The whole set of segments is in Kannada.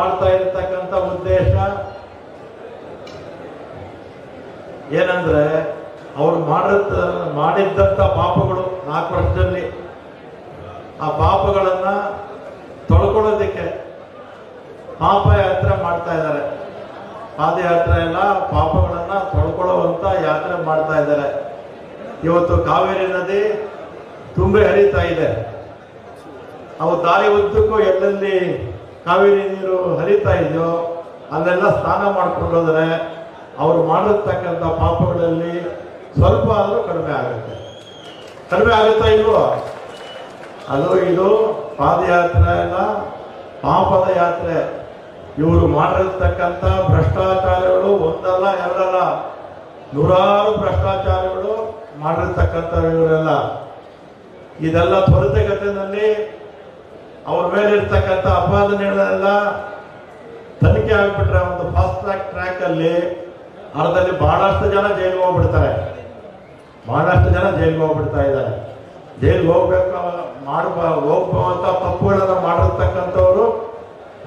ಮಾಡ್ತಾ ಇರತಕ್ಕಂತ ಉದ್ದೇಶ ಏನಂದ್ರೆ ಅವ್ರು ಮಾಡಿದ ಮಾಡಿದ್ದಂಥ ಪಾಪಗಳು ನಾಲ್ಕು ವರ್ಷದಲ್ಲಿ. ಆ ಪಾಪಗಳನ್ನ ತೊಳ್ಕೊಳ್ಳೋದಕ್ಕೆ ಪಾಪಯಾತ್ರೆ ಮಾಡ್ತಾ ಇದ್ದಾರೆ. ಪಾದಯಾತ್ರೆ ಎಲ್ಲ ಪಾಪಗಳನ್ನ ತೊಳ್ಕೊಳ್ಳುವಂತ ಯಾತ್ರೆ ಮಾಡ್ತಾ ಇದ್ದಾರೆ. ಇವತ್ತು ಕಾವೇರಿ ನದಿ ತುಂಬಿ ಹರಿತಾ ಇದೆ. ಅವು ದಾರಿ ಉದ್ದಕ್ಕೂ ಎಲ್ಲೆಲ್ಲಿ ಕಾವೇರಿ ನೀರು ಹರಿತಾ ಇದೆಯೋ, ಅಲ್ಲೆಲ್ಲ ಸ್ನಾನ ಮಾಡಿಕೊಂಡೋದ್ರೆ ಅವರು ಮಾಡಿರ್ತಕ್ಕಂಥ ಪಾಪಗಳಲ್ಲಿ ಸ್ವಲ್ಪ ಆದರೂ ಕಡಿಮೆ ಆಗುತ್ತೆ. ಕಡಿಮೆ ಆಗುತ್ತಾ ಇಲ್ವೋ? ಅದು ಇದು ಪಾದಯಾತ್ರೆ ಅಲ್ಲ, ಪಾಪದ ಯಾತ್ರೆ. ಇವರು ಮಾಡಿರ್ತಕ್ಕಂಥ ಭ್ರಷ್ಟಾಚಾರಗಳು ಒಂದಲ್ಲ, ಎರಡಲ್ಲ. ನೂರಾರು ಭ್ರಷ್ಟಾಚಾರಗಳು ಮಾಡಿರ್ತಕ್ಕಂಥ ಇವರೆಲ್ಲ. ಇದೆಲ್ಲ ತ್ವರಿತಗತಿನಲ್ಲಿ ಅವ್ರ ಮೇಲೆ ಇರ್ತಕ್ಕಂಥ ಅಪಾದನೆಗಳೆಲ್ಲ ತನಿಖೆ ಆಗ್ಬಿಟ್ರೆ ಒಂದು ಫಾಸ್ಟ್ ಟ್ರ್ಯಾಕ್ ಟ್ರ್ಯಾಕ್ ಅಲ್ಲಿ ಅರ್ಧದಲ್ಲಿ ಬಹಳಷ್ಟು ಜನ ಜೈಲಿಗೆ ಹೋಗ್ಬಿಡ್ತಾರೆ. ಬಹಳಷ್ಟು ಜನ ಜೈಲಿಗೆ ಹೋಗ್ಬಿಡ್ತಾ ಇದ್ದಾರೆ. ಜೈಲಿಗೆ ಹೋಗ್ಬೇಕು ಮಾಡಬ ಹೋಗ್ಬಂತ ತಪ್ಪುಗಳನ್ನು ಮಾಡಿರ್ತಕ್ಕಂಥವ್ರು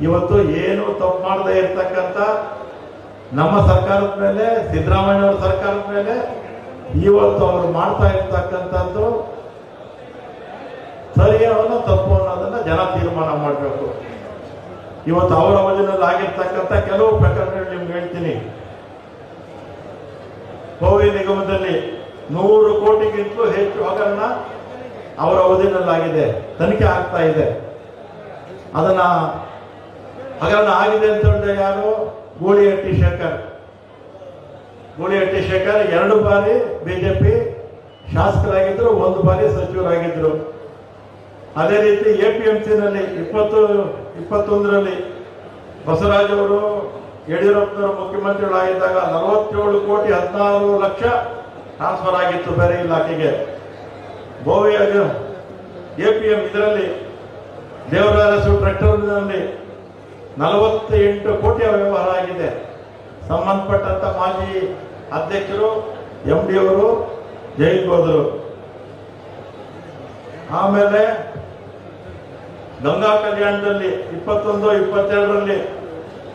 ಇವತ್ತು ಏನು ತಪ್ಪು ಮಾಡದೇ ಇರ್ತಕ್ಕಂಥ ನಮ್ಮ ಸರ್ಕಾರದ ಮೇಲೆ ಸಿದ್ದರಾಮಯ್ಯವ್ರ ಸರ್ಕಾರದ ಮೇಲೆ ಇವತ್ತು ಅವರು ಮಾಡ್ತಾ ಇರ್ತಕ್ಕಂಥದ್ದು ಸರಿ ತಪ್ಪು ಅನ್ನೋದನ್ನ ಜನ ತೀರ್ಮಾನ ಮಾಡಬೇಕು. ಇವತ್ತು ಅವರ ಅವಧಿನಲ್ಲಿ ಆಗಿರ್ತಕ್ಕಂಥ ಕೆಲವು ಪ್ರಕರಣಗಳು ನಿಮ್ಗೆ ಹೇಳ್ತೀನಿ. ಹೋಗಿ ನಿಗಮದಲ್ಲಿ ನೂರು ಕೋಟಿಗಿಂತಲೂ ಹೆಚ್ಚು ಹಗರಣ ಅವರ ಅವಧಿನಲ್ಲಾಗಿದೆ. ತನಿಖೆ ಆಗ್ತಾ ಇದೆ. ಅದನ್ನ ಹಗರಣ ಆಗಿದೆ ಅಂತ ಹೇಳಿದ್ರೆ ಯಾರು? ಗೂಳಿಹಟ್ಟಿ ಶೇಖರ್. ಗೂಳಿಹಟ್ಟಿ ಶೇಖರ್ ಎರಡು ಬಾರಿ ಬಿಜೆಪಿ ಶಾಸಕರಾಗಿದ್ರು ಒಂದು ಬಾರಿ ಸಚಿವರಾಗಿದ್ರು ಅದೇ ರೀತಿ ಎ ಪಿ ಎಂ ಸಿನಲ್ಲಿ ಇಪ್ಪತ್ತು, ಇಪ್ಪತ್ತೊಂದರಲ್ಲಿ ಬಸವರಾಜ್ ಅವರು, ಯಡಿಯೂರಪ್ಪನವರು ಮುಖ್ಯಮಂತ್ರಿಗಳಾಗಿದ್ದಾಗ ನಲವತ್ತೇಳು ಕೋಟಿ ಹದಿನಾರು ಲಕ್ಷ ಟ್ರಾನ್ಸ್ಫರ್ ಆಗಿತ್ತು ಬೇರೆ ಇಲಾಖೆಗೆ. ಬೋವಿ ಎ ಪಿ ಎಂ ಇದರಲ್ಲಿ ದೇವರಾಜು ಟ್ರ್ಯಾಕ್ಟರ್ನಲ್ಲಿ ನಲವತ್ತೆಂಟು ಕೋಟಿ ವ್ಯವಹಾರ ಆಗಿದೆ. ಸಂಬಂಧಪಟ್ಟಂತ ಮಾಜಿ ಅಧ್ಯಕ್ಷರು ಎಂ ಡಿ ಅವರು, ಜೈಲಿಗೆ ಹೋದರು. ಆಮೇಲೆ ಗಂಗಾ ಕಲ್ಯಾಣದಲ್ಲಿ ಇಪ್ಪತ್ತೊಂದು, ಇಪ್ಪತ್ತೆರಡರಲ್ಲಿ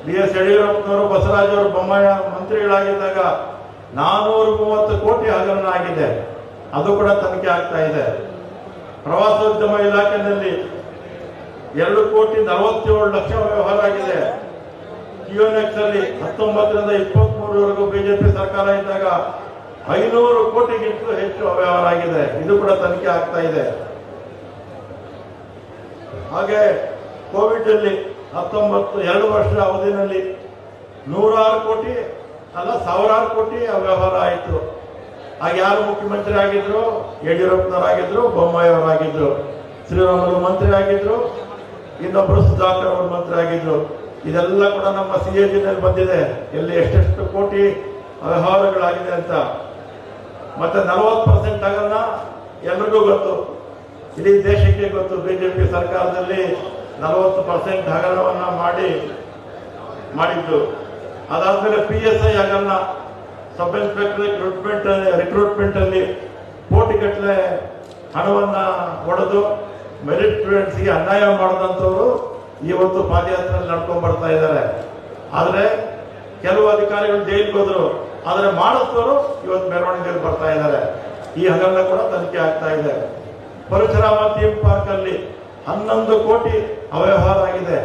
ಬಿ ಎಸ್ ಯಡಿಯೂರಪ್ಪನವರು, ಬಸವರಾಜ್ ಅವರು, ಬೊಮ್ಮಾಯ ಮಂತ್ರಿಗಳಾಗಿದ್ದಾಗ ನಾನೂರ ಮೂವತ್ತು ಕೋಟಿ ಹಗರಣ ಆಗಿದೆ ಅದು ಕೂಡ ತನಿಖೆ ಆಗ್ತಾ ಇದೆ. ಪ್ರವಾಸೋದ್ಯಮ ಇಲಾಖೆಯಲ್ಲಿ ಎರಡು ಕೋಟಿ ನಲವತ್ತೇಳು ಲಕ್ಷ ವ್ಯವಹಾರ ಆಗಿದೆ. ಕಿಯೋನೆಕ್ಸ್ ಅಲ್ಲಿ ಹತ್ತೊಂಬತ್ತರಿಂದ ಇಪ್ಪತ್ಮೂರವರೆಗೂ ಬಿಜೆಪಿ ಸರ್ಕಾರ ಇದ್ದಾಗ ಐನೂರು ಕೋಟಿಗಿಂತ ಹೆಚ್ಚು ವ್ಯವಹಾರ ಆಗಿದೆ. ಇದು ಕೂಡ ತನಿಖೆ ಆಗ್ತಾ ಇದೆ. ಹಾಗೆ ಕೋವಿಡ್ ಅಲ್ಲಿ ಹತ್ತೊಂಬತ್ತು, ಎರಡು ವರ್ಷ ಅವಧಿನಲ್ಲಿ ನೂರಾರು ಕೋಟಿ ಅಲ್ಲ ಸಾವಿರಾರು ಕೋಟಿ ವ್ಯವಹಾರ ಆಯಿತು. ಆಗ ಯಾರು ಮುಖ್ಯಮಂತ್ರಿ ಆಗಿದ್ರು? ಯಡಿಯೂರಪ್ಪನವರಾಗಿದ್ರು, ಬೊಮ್ಮಾಯಿ ಅವರಾಗಿದ್ರು. ಶ್ರೀರಾಮುಲು ಮಂತ್ರಿ ಆಗಿದ್ರು ಇನ್ನೊಬ್ಬರು ಸುಧಾಕರ್ ಅವರು ಮಂತ್ರಿ ಆಗಿದ್ರು. ಇದೆಲ್ಲ ಕೂಡ ನಮ್ಮ ಸಿ ಎ ಜಿನಲ್ಲಿ ಬಂದಿದೆ. ಎಲ್ಲಿ ಎಷ್ಟೆಷ್ಟು ಕೋಟಿ ವ್ಯವಹಾರಗಳಾಗಿದೆ ಅಂತ. ಮತ್ತೆ ನಲವತ್ತು ಪರ್ಸೆಂಟ್ ಆಗಲ್ಲ ಎಲ್ರಿಗೂ ಗೊತ್ತು. ಇಡೀ ದೇಶಕ್ಕೆ ಗೊತ್ತು, ಬಿಜೆಪಿ ಸರ್ಕಾರದಲ್ಲಿ ನಲವತ್ತು ಪರ್ಸೆಂಟ್ ಹಗರಣವನ್ನ ಮಾಡಿ, ಮಾಡಿದ್ದು. ಅದಾದ್ಮೇಲೆ ಪಿ ಎಸ್ ಐ ಹಗರಣ ಸಬ್ ಇನ್ಸ್ಪೆಕ್ಟರ್ ರಿಕ್ರೂಟ್ಮೆಂಟ್ ರಿಕ್ರೂಟ್ಮೆಂಟ್ ಅಲ್ಲಿ ಕೋಟಿಗಟ್ಟಲೆ ಹಣವನ್ನ ಹೊಡೆದು ಮೆರಿಟ್ ಸ್ಟೂಡೆಂಟ್ಸ್ಗೆ ಅನ್ಯಾಯ ಮಾಡದಂತವರು ಇವತ್ತು ಪಾದಯಾತ್ರೆಯಲ್ಲಿ ನಡ್ಕೊಂಡ್ ಬರ್ತಾ ಇದ್ದಾರೆ. ಆದ್ರೆ ಕೆಲವು ಅಧಿಕಾರಿಗಳು ಜೈಲಿಗೆ ಹೋದ್ರು. ಆದ್ರೆ ಮಾಡಿದವರು ಇವತ್ತು ಮೆರವಣಿಗೆಯಲ್ಲಿ ಬರ್ತಾ ಇದ್ದಾರೆ. ಈ ಹಗರಣ ಕೂಡ ತನಿಖೆ ಆಗ್ತಾ ಇದೆ. ಪರಶುರಾಮ ಥೀಮ್ ಪಾರ್ಕ್ ಅಲ್ಲಿ ಹನ್ನೊಂದು ಕೋಟಿ ಅವ್ಯವಹಾರ ಆಗಿದೆ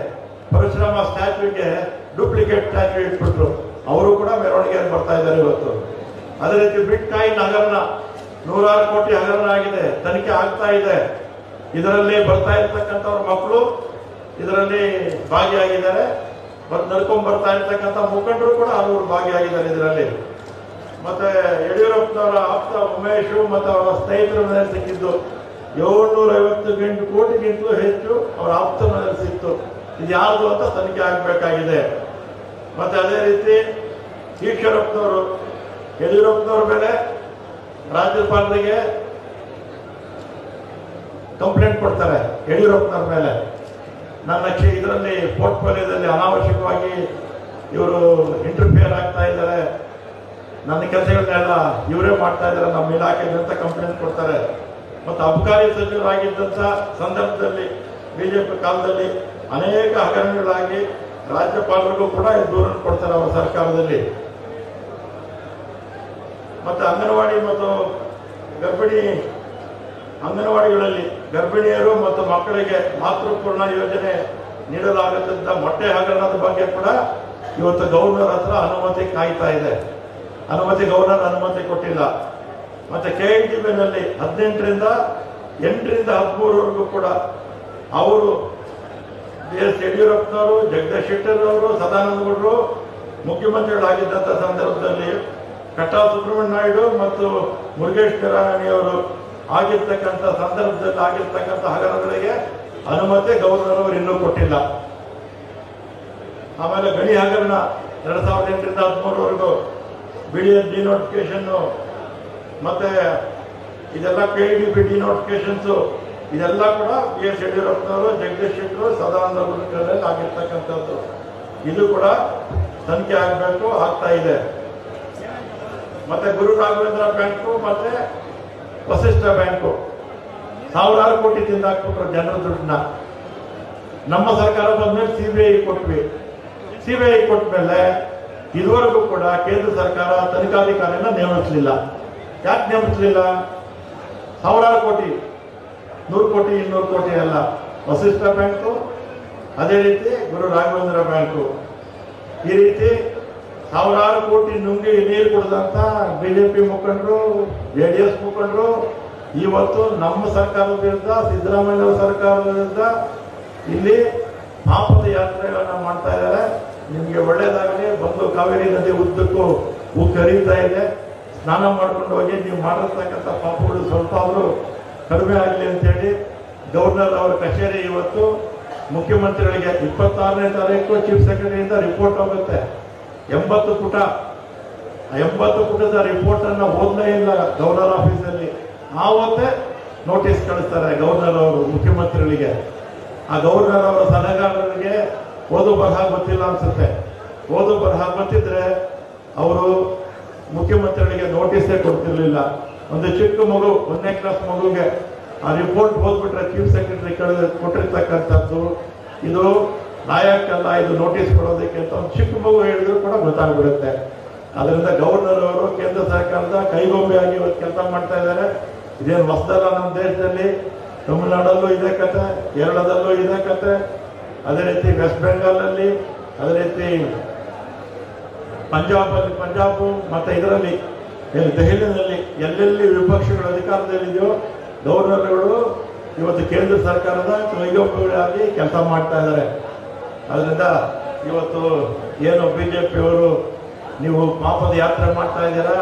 ಪರಶುರಾಮ ಸ್ಟ್ಯಾಚ್ಯೂಗೆ ಡೂಪ್ಲಿಕೇಟ್ ಸ್ಟ್ಯಾಚ್ಯೂ ಇಟ್ಬಿಟ್ರು. ಅವರು ಕೂಡ ಮೆರವಣಿಗೆಯಲ್ಲಿ ಬರ್ತಾ ಇದ್ದಾರೆ ಇವತ್ತು. ಅದೇ ರೀತಿ ಬಿಟ್ ಕಾಯಿನ್ ಹಗರಣ, ನೂರಾರು ಕೋಟಿ ಹಗರಣ ಆಗಿದೆ. ತನಿಖೆ ಆಗ್ತಾ ಇದೆ. ಇದರಲ್ಲಿ ಬರ್ತಾ ಇರ್ತಕ್ಕಂಥವ್ರ ಮಕ್ಕಳು ಇದರಲ್ಲಿ ಭಾಗಿಯಾಗಿದ್ದಾರೆ. ಮತ್ತು ನಡ್ಕೊಂಡ್ ಬರ್ತಾ ಇರ್ತಕ್ಕಂಥ ಮುಖಂಡರು ಕೂಡ ಅವರು ಭಾಗಿಯಾಗಿದ್ದಾರೆ ಇದರಲ್ಲಿ. ಮತ್ತೆ ಯಡಿಯೂರಪ್ಪನವರ ಆಪ್ತ ಉಮೇಶು ಮತ್ತು ಅವರ ಸ್ನೇಹಿತರ ಮನೆಯಲ್ಲಿ ಸಿಕ್ಕಿದ್ದು. ಏಳ್ನೂರ ಐವತ್ತು ಎಂಟು ಕೋಟಿಗಿಂತಲೂ ಹೆಚ್ಚು ಅವರ ಆಪ್ತ ಮನೆಯಲ್ಲಿ ಸಿಕ್ತು. ಇದು ಯಾರ್ದು ಅಂತ ತನಿಖೆ ಆಗಬೇಕಾಗಿದೆ. ಮತ್ತೆ ಅದೇ ರೀತಿ ಈಶ್ವರಪ್ಪನವರು, ಯಡಿಯೂರಪ್ಪನವ್ರ ಮೇಲೆ ರಾಜ್ಯಪಾಲರಿಗೆ ಕಂಪ್ಲೇಂಟ್ ಕೊಡ್ತಾರೆ ಯಡಿಯೂರಪ್ಪನವ್ರ ಮೇಲೆ. ನನ್ನ ಇದರಲ್ಲಿ ಪೋರ್ಟ್ಫೋಲಿಯೋದಲ್ಲಿ ಅನಾವಶ್ಯಕವಾಗಿ ಇವರು ಇಂಟರ್ಫಿಯರ್ ಆಗ್ತಾ ಇದ್ದಾರೆ. ನನ್ನ ಕೆಲಸಗಳನ್ನೆಲ್ಲ ಇವರೇ ಮಾಡ್ತಾ ಇದ್ದಾರೆ. ನಮ್ಮ ಇಲಾಖೆಯಲ್ಲಿ ಅಂತ ಕಂಪ್ಲೇಂಟ್ ಕೊಡ್ತಾರೆ. ಮತ್ತು ಅಬಕಾರಿ ಸಚಿವರಾಗಿದ್ದಂಥ ಸಂದರ್ಭದಲ್ಲಿ ಬಿಜೆಪಿ ಕಾಲದಲ್ಲಿ ಅನೇಕ ಹಗರಣಗಳಾಗಿ ರಾಜ್ಯಪಾಲರಿಗೂ ಕೂಡ ದೂರನ್ನು ಕೊಡ್ತಾರೆ ಅವರ ಸರ್ಕಾರದಲ್ಲಿ. ಮತ್ತೆ ಅಂಗನವಾಡಿ ಮತ್ತು ಗರ್ಭಿಣಿ ಅಂಗನವಾಡಿಗಳಲ್ಲಿ ಗರ್ಭಿಣಿಯರು ಮತ್ತು ಮಕ್ಕಳಿಗೆ ಮಾತೃಪೂರ್ಣ ಯೋಜನೆ ನೀಡಲಾಗುತ್ತಿದ್ದ ಮೊಟ್ಟೆ ಹಗರಣದ ಬಗ್ಗೆ ಕೂಡ ಇವತ್ತು ಗವರ್ನರ್ ಹತ್ರ ಅನುಮತಿ ಕಾಯ್ತಾ ಇದೆ. ಅನುಮತಿ ಗವರ್ನರ್ ಅನುಮತಿ ಕೊಟ್ಟಿಲ್ಲ. ಮತ್ತೆ ಕೆ ಐ ಟಿ ಬಿನಲ್ಲಿ ಹದಿನೆಂಟರಿಂದ ಎಂಟರಿಂದ ಹದಿಮೂರವರೆಗೂ ಕೂಡ ಅವರು ಬಿ ಎಸ್ ಯಡಿಯೂರಪ್ಪನವರು, ಜಗದೀಶ್ ಶೆಟ್ಟರ್ ಅವರು ಸದಾನಂದ ಗೌಡರು ಮುಖ್ಯಮಂತ್ರಿಗಳಾಗಿದ್ದಂಥ ಸಂದರ್ಭದಲ್ಲಿ ಕಟ್ಟಾ ಸುಬ್ರಹ್ಮಣ್ಯ ನಾಯ್ಡು ಮತ್ತು ಮುರುಗೇಶ್ ನಿರಾಣಿಯವರು ಆಗಿರ್ತಕ್ಕಂಥ ಸಂದರ್ಭದಲ್ಲಿ ಆಗಿರ್ತಕ್ಕಂಥ ಹಗರಣಗಳಿಗೆ ಅನುಮತಿ ಗವರ್ನರ್ ಅವರು ಇನ್ನೂ ಕೊಟ್ಟಿಲ್ಲ. ಆಮೇಲೆ ಗಣಿ ಹಗರಣ ಎರಡ್ ಸಾವಿರದ ಎಂಟರಿಂದ ಹದಿಮೂರವರೆಗೂ ಬಿಡಿ ಡಿನೋಟಿಫಿಕೇಶನ್ ಮತ್ತೆ ಇದೆಲ್ಲ K D P denotifications ಇದೆಲ್ಲ ಕೂಡ ಬಿ ಎಸ್ ಯಡಿಯೂರಪ್ಪನವರು, ಜಗದೀಶ್ ಶೆಟ್ಟರು ಸದಾನಂದ ಗುರುಗಳಲ್ಲಿ ಆಗಿರ್ತಕ್ಕಂಥದ್ದು. ಇದು ಕೂಡ ತನಿಖೆ ಆಗಬೇಕು, ಆಗ್ತಾ ಇದೆ. ಮತ್ತೆ ಗುರು ರಾಘವೇಂದ್ರ ಬ್ಯಾಂಕು, ಮತ್ತೆ ವಸಿಷ್ಠ ಬ್ಯಾಂಕು. ಸಾವಿರಾರು ಕೋಟಿ ತಿಂದಾಕ್ಬಿಟ್ರು ಜನರ ದುಡ್ಡನ್ನ. ನಮ್ಮ ಸರ್ಕಾರ ಬಂದ್ಮೇಲೆ ಸಿ ಬಿ ಐ ಕೊಟ್ವಿ. ಸಿ ಬಿ ಐ ಕೊಟ್ಮೇಲೆ ಇದುವರೆಗೂ ಕೂಡ ಕೇಂದ್ರ ಸರ್ಕಾರ ತನಿಖಾಧಿಕಾರಿನ ನೇಮಿಸಲಿಲ್ಲ. ಯಾಕೆ ನೇಮಿಸಲಿಲ್ಲ ಸಾವಿರಾರು ಕೋಟಿ, ನೂರು ಕೋಟಿ, ಇನ್ನೂರು ಕೋಟಿ ಅಲ್ಲ ವಸಿಷ್ಠ ಬ್ಯಾಂಕು, ಅದೇ ರೀತಿ ಗುರು ರಾಘವೇಂದ್ರ ಬ್ಯಾಂಕು. ಈ ರೀತಿ ಸಾವಿರಾರು ಕೋಟಿ ನುಂಗಿ ನೀರು ಕುಡಿದಂತ ಬಿಜೆಪಿ ಮುಖಂಡರು ಜೆ ಡಿ ಎಸ್ ಮುಖಂಡರು, ಇವತ್ತು ನಮ್ಮ ಸರ್ಕಾರದ ವಿರುದ್ಧ ಸಿದ್ದರಾಮಯ್ಯ ಸರ್ಕಾರದ ವಿರುದ್ಧ ಇಲ್ಲಿ ಪಾಪದ ಯಾತ್ರೆಗಳನ್ನ ಮಾಡ್ತಾ ಇದ್ದಾರೆ. ನಿಮಗೆ ಒಳ್ಳೇದಾಗಲಿ, ಬಂದು ಕಾವೇರಿ ನದಿ ಉದ್ದಕ್ಕೂ ಕರೀತಾ ಇದೆ. ಸ್ನಾನ ಮಾಡ್ಕೊಂಡು ಹೋಗಿ, ನೀವು ಮಾಡಿರ್ತಕ್ಕಂಥ ಪಾಪಗಳು ಸ್ವಲ್ಪ ಆದರೂ ಕಡಿಮೆ ಆಗಲಿ ಅಂತೇಳಿ ಗವರ್ನರ್ ಅವರ ಕಚೇರಿ ಇವತ್ತು ಮುಖ್ಯಮಂತ್ರಿಗಳಿಗೆ ಇಪ್ಪತ್ತಾರನೇ ತಾರೀಕು ಚೀಫ್ ಸೆಕ್ರೆಟರಿಯಿಂದ ರಿಪೋರ್ಟ್ ಹೋಗುತ್ತೆ ಎಂಬತ್ತು ಪುಟ ಎಂಬತ್ತು ಪುಟದ ರಿಪೋರ್ಟನ್ನು ಓದಲೇ ಇಲ್ಲ ಗವರ್ನರ್ ಆಫೀಸಲ್ಲಿ ಆವತ್ತೇ ನೋಟಿಸ್ ಕಳಿಸ್ತಾರೆ ಗವರ್ನರ್ ಅವರು ಮುಖ್ಯಮಂತ್ರಿಗಳಿಗೆ. ಆ ಗವರ್ನರ್ ಅವರ ಸಲಹೆಗಾರರಿಗೆ ಓದು ಬರಹ ಗೊತ್ತಿಲ್ಲ ಅನ್ಸುತ್ತೆ. ಓದು ಬರಹ ಗೊತ್ತಿದ್ರೆ ಅವರು ಮುಖ್ಯಮಂತ್ರಿಗಳಿಗೆ ನೋಟಿಸೇ ಕೊಡ್ತಿರ್ಲಿಲ್ಲ. ಒಂದು ಚಿಕ್ಕ ಮಗು, ಒಂದನೇ ಕ್ಲಾಸ್ ಮಗುಗೆ ಆ ರಿಪೋರ್ಟ್ ಓದ್ಬಿಟ್ರೆ ಚೀಫ್ ಸೆಕ್ರೆಟರಿ ಕಳೆದ ಕೊಟ್ಟಿರ್ತಕ್ಕಂಥದ್ದು, ಇದು ನಾಯಕಲ್ಲ, ಇದು ನೋಟಿಸ್ ಕೊಡೋದಕ್ಕೆ ಅಂತ ಒಂದು ಚಿಕ್ಕ ಮಗು ಹೇಳಿದ್ರು ಕೂಡ ಗೊತ್ತಾಗ್ಬಿಡುತ್ತೆ. ಅದರಿಂದ ಗವರ್ನರ್ ಅವರು, ಕೇಂದ್ರ ಸರ್ಕಾರದ ಕೈಗೊಂಬೆಯಾಗಿ ಇವತ್ತು ಕೆಲಸ ಮಾಡ್ತಾ ಇದ್ದಾರೆ. ಇದೇನು ಹೊಸದಲ್ಲ ನಮ್ಮ ದೇಶದಲ್ಲಿ? ತಮಿಳುನಾಡಲ್ಲೂ ಇದೆ ಕತೆ, ಕೇರಳದಲ್ಲೂ ಇದೆ ಕತೆ. ಅದೇ ರೀತಿ ವೆಸ್ಟ್ ಬೆಂಗಾಲಲ್ಲಿ ಅದೇ ರೀತಿ ಪಂಜಾಬ್ ಅಲ್ಲಿ ಪಂಜಾಬ್ ಮತ್ತೆ ಇದರಲ್ಲಿ ದೆಹಲಿಯಲ್ಲಿ ಎಲ್ಲೆಲ್ಲಿ ವಿಪಕ್ಷಗಳು ಅಧಿಕಾರದಲ್ಲಿದೆಯೋ ಗೌರ್ನರ್ಗಳು ಇವತ್ತು ಕೇಂದ್ರ ಸರ್ಕಾರದ ಕೈಗೊಬ್ಬರಾಗಿ ಕೆಲಸ ಮಾಡ್ತಾ ಇದ್ದಾರೆ. ಅದರಿಂದ ಇವತ್ತು ಏನು ಬಿ ಜೆ ಪಿಯವರು ನೀವು ಪಾಪದ ಯಾತ್ರೆ ಮಾಡ್ತಾ ಇದ್ದೀರಾ,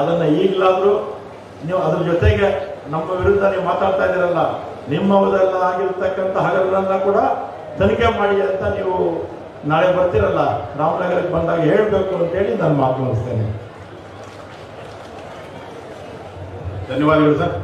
ಅದನ್ನು ಈಗಲಾದರೂ ನೀವು ಅದ್ರ ಜೊತೆಗೆ ನಮ್ಮ ವಿರುದ್ಧ ನೀವು ಮಾತಾಡ್ತಾ ಇದ್ದೀರಲ್ಲ ನಿಮ್ಮವರೆಲ್ಲ ಆಗಿರ್ತಕ್ಕಂಥ ಹಗರನ್ನ ಕೂಡ ತನಿಖೆ ಮಾಡಿ ಅಂತ ನೀವು ನಾಳೆ ಬರ್ತಿರಲ್ಲ ರಾಮನಗರಕ್ಕೆ ಬಂದಾಗ ಹೇಳಬೇಕು ಅಂತೇಳಿ ನಾನು ಮಾತು ಮುಗಿಸ್ತೇನೆ. ಧನ್ಯವಾದಗಳು ಸರ್.